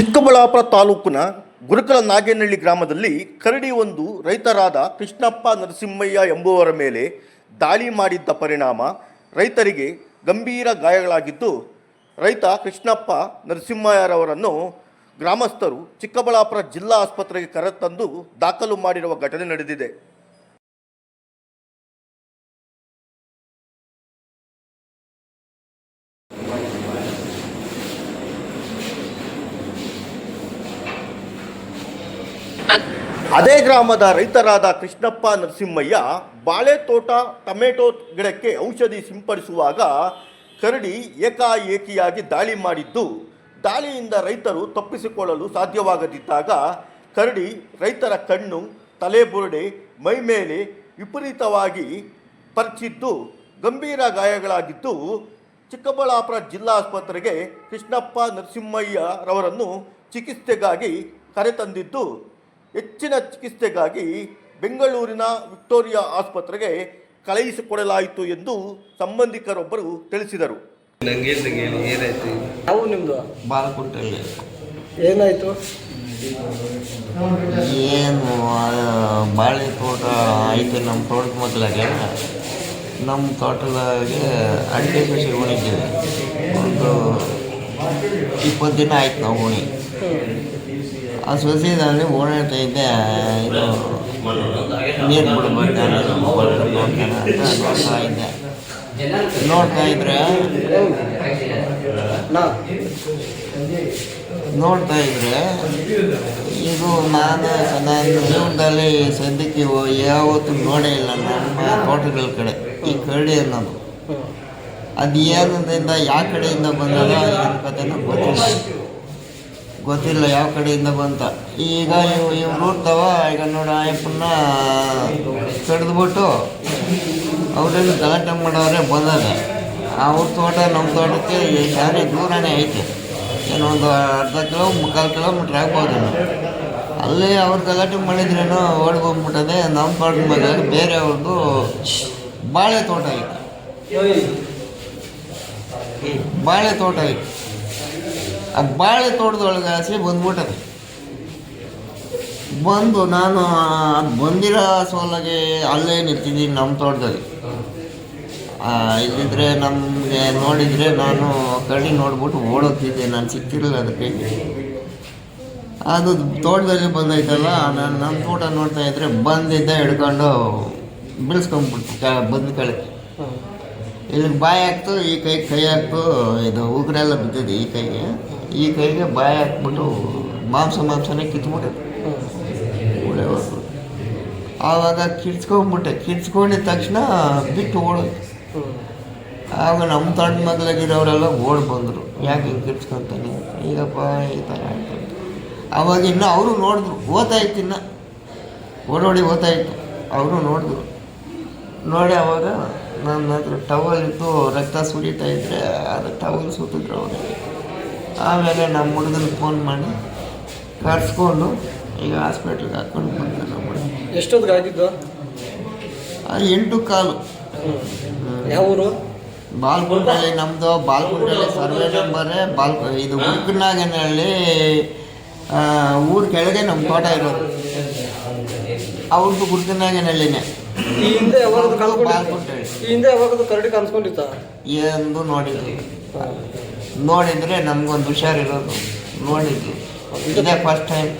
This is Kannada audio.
ಚಿಕ್ಕಬಳ್ಳಾಪುರ ತಾಲೂಕಿನ ಗುರುಕಲ ನಾಗೇನಹಳ್ಳಿ ಗ್ರಾಮದಲ್ಲಿ ಕರಡಿ ಒಂದು ರೈತರಾದ ಕೃಷ್ಣಪ್ಪ ನರಸಿಂಹಯ್ಯ ಎಂಬುವರ ಮೇಲೆ ದಾಳಿ ಮಾಡಿದ್ದ ಪರಿಣಾಮ ರೈತರಿಗೆ ಗಂಭೀರ ಗಾಯಗಳಾಗಿದ್ದು, ರೈತ ಕೃಷ್ಣಪ್ಪ ನರಸಿಂಹಯ್ಯರವರನ್ನು ಗ್ರಾಮಸ್ಥರು ಚಿಕ್ಕಬಳ್ಳಾಪುರ ಜಿಲ್ಲಾ ಆಸ್ಪತ್ರೆಗೆ ಕರೆತಂದು ದಾಖಲು ಮಾಡಿರುವ ಘಟನೆ ನಡೆದಿದೆ. ಅದೇ ಗ್ರಾಮದ ರೈತರಾದ ಕೃಷ್ಣಪ್ಪ ನರಸಿಂಹಯ್ಯ ಬಾಳೆ ತೋಟ ಟೊಮೆಟೊ ಗಿಡಕ್ಕೆ ಔಷಧಿ ಸಿಂಪಡಿಸುವಾಗ ಕರಡಿ ಏಕಾಏಕಿಯಾಗಿ ದಾಳಿ ಮಾಡಿದ್ದು. ದಾಳಿಯಿಂದ ರೈತರು ತಪ್ಪಿಸಿಕೊಳ್ಳಲು ಸಾಧ್ಯವಾಗದಿದ್ದಾಗ ಕರಡಿ ರೈತರ ಕಣ್ಣು ತಲೆಬುರುಡೆ ಮೈಮೇಲೆ ವಿಪರೀತವಾಗಿ ಪರಚಿದ್ದು. ಗಂಭೀರ ಗಾಯಗಳಾಗಿದ್ದು ಚಿಕ್ಕಬಳ್ಳಾಪುರ ಜಿಲ್ಲಾ ಆಸ್ಪತ್ರೆಗೆ ಕೃಷ್ಣಪ್ಪ ನರಸಿಂಹಯ್ಯರವರನ್ನು ಚಿಕಿತ್ಸೆಗಾಗಿ ಕರೆತಂದಿದ್ದು. ಹೆಚ್ಚಿನ ಚಿಕಿತ್ಸೆಗಾಗಿ ಬೆಂಗಳೂರಿನ ವಿಕ್ಟೋರಿಯಾ ಆಸ್ಪತ್ರೆಗೆ ಕಳುಹಿಸಿಕೊಡಲಾಯಿತು ಎಂದು ಸಂಬಂಧಿಕರೊಬ್ಬರು ತಿಳಿಸಿದರು. ನಂಗೆ ಏನಾಯ್ತು? ಯಾವ ನಿಮ್ಮದು ಬಾಲ್ಕುಟ್ಟಲ್ಲಿ ಏನಾಯಿತು? ಏನು ಬಾಳೆ ತೋಟ ಐತೆ ನಮ್ಮ ತೋಟದ ಮೊದಲಾಗೆ ನಮ್ಮ ತೋಟದಾಗೆ ಅಡಿಕೆ ಸಸಿ ಉಣಿದ್ದೀವಿ ಒಂದು ಇಪ್ಪತ್ತು ದಿನ ಆಯ್ತು ನಾವು ಉಣಿ ಆ ಸಸಿದಲ್ಲಿ ಓಡಾಡ್ತಾ ಇದ್ದೆ, ಇದು ನೀರು ಬಿಡ್ಬೇಕು ನೋಡ್ತಾನೆ ಅಂತ ನೋಡ್ತಾ ಇದ್ದೆ ನೋಡ್ತಾ ಇದ್ರೆ ನೋಡ್ತಾ ಇದ್ರೆ, ಇದು ನಾನು ನಾನು ಜೀವನದಲ್ಲಿ ಸದ್ಯಕ್ಕೆ ಯಾವತ್ತೂ ನೋಡೇ ಇಲ್ಲ ನಮ್ಮ ತೋಟಗಳ ಕಡೆ, ಈ ಕರಡಿ ಅನ್ನೋದು. ಅದು ಏನದಿಂದ ಯಾವ ಕಡೆಯಿಂದ ಬಂದದ ಕತೆ ಗೊತ್ತಿಲ್ಲ. ಗೊತ್ತಿಲ್ಲ ಯಾವ ಕಡೆಯಿಂದ ಬಂತ. ಈಗ ಇವು ಇವು ನೋಡ್ತಾವ, ಈಗ ನೋಡಿ ಆಯಪ್ಪನ್ನ ಕಡ್ದುಬಿಟ್ಟು ಅವ್ರೇನು ಗಲಾಟೆ ಮಾಡೋರೆ ಬಂದಾಗ ಅವ್ರ ತೋಟ ನಮ್ಮ ತೋಟಕ್ಕೆ ಶಾಲೆ ದೂರನೇ ಐತೆ. ಏನೊಂದು ಅರ್ಧ ಕಿಲೋ ಮುಕ್ಕಾಲು ಕಿಲೋಮೀಟ್ರ್ ಆಗ್ಬೋದು ಅಲ್ಲೇ ಅವ್ರು ಗಲಾಟೆ ಮಾಡಿದ್ರೇನು ಓಡಿ ಬಂದ್ಬಿಟ್ಟದೆ ನಮ್ಮ ತೋಟದ ಮೇಲೆ ಬೇರೆ ಅವ್ರದ್ದು ಬಾಳೆ ತೋಟ ಐತೆ. ಬಾಳೆ ತೋಟ ಐತೆ. ಆ ಬಾಳೆ ತೋಟದೊಳಗೆ ಆಸೆ ಬಂದ್ಬಿಟ್ಟದೆ. ಬಂದು ನಾನು ಅದು ಬಂದಿರೋ ಸೋಲಾಗೆ ಅಲ್ಲೇ ನಿಂತಿದ್ದೀನಿ ನಮ್ಮ ತೋಟದಲ್ಲಿ. ಇಲ್ಲಿದ್ರೆ ನಮಗೆ ನೋಡಿದರೆ ನಾನು ಕಣ್ಣಿ ನೋಡ್ಬಿಟ್ಟು ಓಡೋಗ್ತಿದ್ದೆ, ನಾನು ಸಿಕ್ಕಿರಲಿಲ್ಲ ಅದಕ್ಕೆ ಅದು ತೋಟದಲ್ಲಿ ಬಂದೈತಲ್ಲ, ನಾನು ನಮ್ಮ ತೋಟ ನೋಡ್ತಾ ಇದ್ದರೆ ಬಂದಿದ್ದೆ ಹಿಡ್ಕೊಂಡು ಬೀಳ್ಸ್ಕೊಂಡ್ಬಿಟ್ಟು ಕ ಬಂದ ಕೆಳಗೆ ಇಲ್ಲಿಗೆ ಬಾಯಿ ಹಾಕ್ತು, ಈ ಕೈಗೆ ಕೈ ಹಾಕ್ತು, ಇದು ಉಗುರೆಲ್ಲ ಬಿದ್ದಿದೆ ಈ ಕೈಗೆ. ಈ ಕೈಗೆ ಬಾಯಿ ಹಾಕ್ಬಿಟ್ಟು ಮಾಂಸ, ಮಾಂಸನೇ ಕಿತ್ಬಿಟ್ಟೆ. ಆವಾಗ ಕಿಡ್ಸ್ಕೊಂಡ್ಬಿಟ್ಟೆ ಕಿಚ್ಕೊಂಡಿದ ತಕ್ಷಣ ಬಿಟ್ಟು ಓಡೋದು ಆಗ ನಮ್ಮ ತಂಡ ಮಗಳಾಗಿರೋರೆಲ್ಲ ಓಡಿ ಬಂದರು. ಯಾಕೆ ಹಿಂಗೆ ಕಿಡ್ಸ್ಕೊತಾನೆ ಈಗಪ್ಪ ಈ ಥರ. ಆವಾಗ ಇನ್ನು ಅವರು ನೋಡಿದ್ರು. ಓದ್ತಾಯಿತ್ತು ಇನ್ನು. ಓಡೋಡಿ ಓದ್ತಾಯಿತ್ತು ಅವರು ನೋಡಿದ್ರು. ನೋಡಿ ಅವಾಗ ನನ್ನ ಹತ್ರ ಟವಲ್ ಇತ್ತು ರಕ್ತ ಸುರಿತಾ ಇದ್ದರೆ ಅದು ಟವಲ್ ಸುತ್ತಿದ್ರು ಅವ್ರಿಗೆ ಆಮೇಲೆ ನಮ್ಮ ಹುಡುಗನ ಫೋನ್ ಮಾಡಿ ಕರ್ಸ್ಕೊಂಡು ಈಗ ಹಾಸ್ಪಿಟ್ಲಿಗೆ ಹಾಕ್ಕೊಂಡು ಬಂದೆ ನಮ್ಮ ಹುಡುಗ. ಎಷ್ಟೊತ್ತಿಗೆ ಆಗಿದ್ದು? ಅದು ಎಂಟು ಕಾಲು. ಯಾವ ಊರು? ಬಾಲ್ಕುಂಟಲ್ಲಿ ನಮ್ಮದು ಬಾಲ್ಕುಂಟಲ್ಲಿ ಸರ್ವೆ ನಂಬರೇ ಬಾಲ್ ಇದು ಉಡುಕನಾಗನಹಳ್ಳಿ ಊರು ಕೆಳಗೆ ನಮ್ಮ ತೋಟ ಇರೋದು. ಅವ್ರದ್ದು ಗುರುಕನಾಗನಹಳ್ಳಿನೇ ಈ ಹಿಂದೆ ಯಾವಾಗದು ಬಾಲ್ಕುಂಟಳ್ಳಿ ಈ ಹಿಂದೆ ಯಾವಾಗದು ಕರಡಿ ಕಾಣಿಸ್ಕೊಂಡಿತ್ತ? ಎಂದು ನೋಡಿದ್ವಿ. ನೋಡಿದರೆ ನಮಗೊಂದು ಹುಷಾರಿರೋದು. ನೋಡಿದ್ವಿ. ಇದೇ ಫಸ್ಟ್ ಟೈಮ್